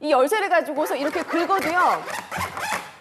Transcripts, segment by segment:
이 열쇠를 가지고서 이렇게 긁어도요.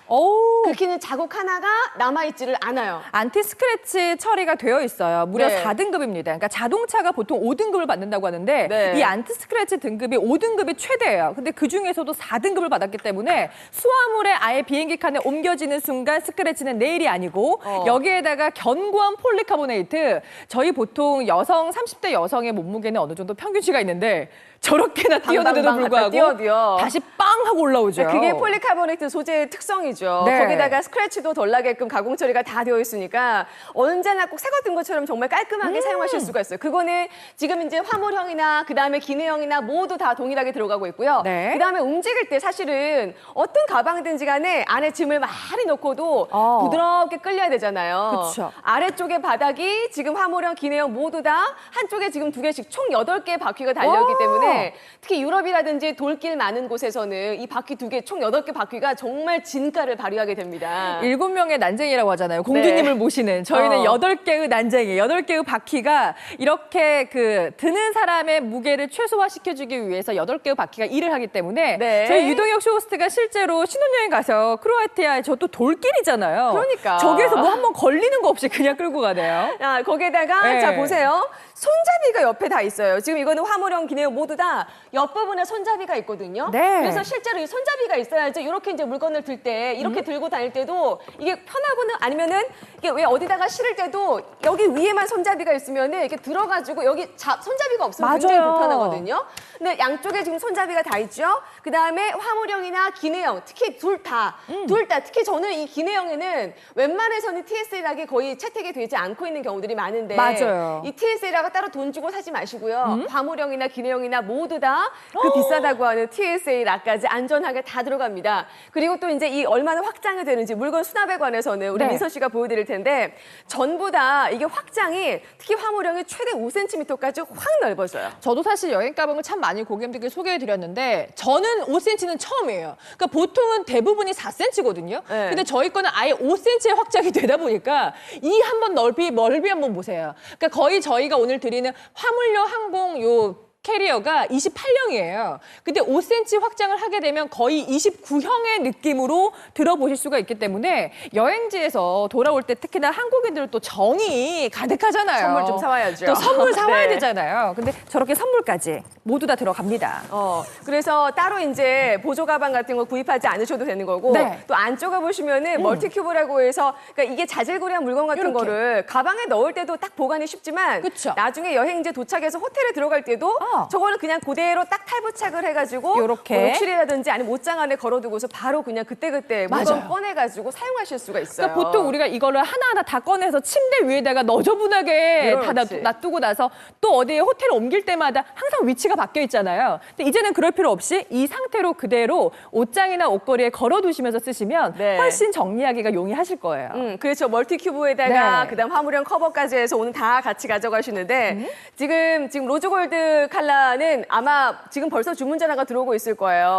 오. 긁히는 자국 하나가 남아있지를 않아요. 안티 스크래치 처리가 되어 있어요. 무려 네. 4등급입니다. 그러니까 자동차가 보통 5등급을 받는다고 하는데 네. 이 안티 스크래치 등급이 5등급이 최대예요. 근데 그 중에서도 4등급을 받았기 때문에 수화물에 아예 비행기 칸에 옮겨지는 순간 스크래치는 내일이 아니고 어. 여기에다가 견고한 폴리카보네이트 저희 보통 여성 30대 여성의 몸무게는 어느 정도 평균치가 있는데 저렇게나 뛰어는데도 불구하고 띄워도요. 다시 빵 하고 올라오죠. 그게 폴리카보네이트 소재의 특성이죠. 네. 거기다가 스크래치도 덜 나게끔 가공 처리가 다 되어 있으니까 언제나 꼭새 같은 것처럼 정말 깔끔하게 음. 사용하실 수가 있어요. 그거는 지금 이제 화물형이나 그다음에 기내형이나 모두 다 동일하게 들어가고 있고요. 네. 그다음에 움직일 때 사실은 어떤 가방든지 간에 안에 짐을 많이 넣고도 어. 부드럽게 끌려야 되잖아요. 그쵸. 아래쪽에 바닥이 지금 화물형, 기내형 모두 다 한쪽에 지금 두 개씩 총 여덟 개의 바퀴가 달려있기 오. 때문에 특히 유럽이라든지 돌길 많은 곳에서는 이 바퀴 두 개, 총 여덟 개 바퀴가 정말 진가를 발휘하게 됩니다. 일곱 명의 난쟁이라고 하잖아요. 공주님을 네. 모시는 저희는 어. 여덟 개의 난쟁이, 여덟 개의 바퀴가 이렇게 그 드는 사람의 무게를 최소화시켜주기 위해서 여덟 개의 바퀴가 일을 하기 때문에 네. 저희 유동혁 쇼호스트가 실제로 신혼여행 가서 크로아티아에 저 또 돌길이잖아요. 그러니까. 저기에서 뭐 한번 걸리는 거 없이 그냥 끌고 가네요. 야, 거기에다가 네. 자 보세요. 손잡이가 옆에 다 있어요. 지금 이거는 화물형, 기내형 모두 다 옆부분에 손잡이가 있거든요. 네. 그래서 실제로 이 손잡이가 있어야지 이렇게 이제 물건을 들때 음. 이렇게 들고 다닐 때도 이게 편하고는 아니면은 이게 왜 어디다가 실을 때도 여기 위에만 손잡이가 있으면은 이렇게 들어가지고 여기 자, 손잡이가 없으면 굉장히 맞아요. 불편하거든요. 근데 양쪽에 지금 손잡이가 다 있죠. 그 다음에 화물형이나 기내형, 특히 둘 다, 음. 둘 다, 특히 저는 이 기내형에는 웬만해서는 TSL하게 거의 채택이 되지 않고 있는 경우들이 많은데 맞아요. 이 TSL하고 따로 돈 주고 사지 마시고요. 음? 화물형이나 기내형이나 모두 다 어. 그 비싸다고 하는 TSL까지 안전하게 다 들어갑니다. 그리고 또 이제 이 얼마 나 확장이 되는지 물건 수납에 관해서는 우리 네. 민서 씨가 보여드릴 텐데 전부 다 이게 확장이 특히 화물형이 최대 5cm까지 확 넓어져요. 저도 사실 여행 가방을 참 많이 고객님들께 소개해드렸는데 저는 5cm는 처음이에요. 그러니까 보통은 대부분이 4cm거든요. 네. 근데 저희 거는 아예 5cm의 확장이 되다 보니까 이 한 번 넓이 넓이 한 번 보세요. 그러니까 거의 저희가 오늘 드리는 화물용 항공 요 캐리어가 28형이에요. 근데 5cm 확장을 하게 되면 거의 29형의 느낌으로 들어보실 수가 있기 때문에 여행지에서 돌아올 때 특히나 한국인들은 또 정이 가득하잖아요. 선물 좀 사와야죠. 또 선물 사와야 네. 되잖아요. 근데 저렇게 선물까지 모두 다 들어갑니다. 어, 그래서 따로 이제 보조 가방 같은 거 구입하지 않으셔도 되는 거고 네. 음. 또 안쪽에 보시면은 멀티큐브라고 해서 그러니까 이게 자질구레한 물건 같은 요렇게. 거를 가방에 넣을 때도 딱 보관이 쉽지만 그쵸. 나중에 여행지 도착해서 호텔에 들어갈 때도 어. 저거는 그냥 그대로 딱 탈부착을 해가지고 요렇게. 뭐 욕실이라든지 아니면 옷장 안에 걸어두고서 바로 그냥 그때그때 물건. 꺼내가지고 사용하실 수가 있어요. 그러니까 보통 우리가 이거를 하나하나 다 꺼내서 침대 위에다가 너저분하게 다 놔- 그렇지. 놔두고 나서 또 어디에 호텔 옮길 때마다 항상 위치가 바뀌어 있잖아요. 근데 이제는 그럴 필요 없이 이 상태로 그대로 옷장이나 옷걸이에 걸어두시면서 쓰시면 네. 훨씬 정리하기가 용이하실 거예요. 음, 그렇죠. 멀티 큐브에다가 네. 그다음 화물형 커버까지 해서 오늘 다 같이 가져가시는데 음? 지금 지금 로즈골드 칼라는 아마 지금 벌써 주문 전화가 들어오고 있을 거예요.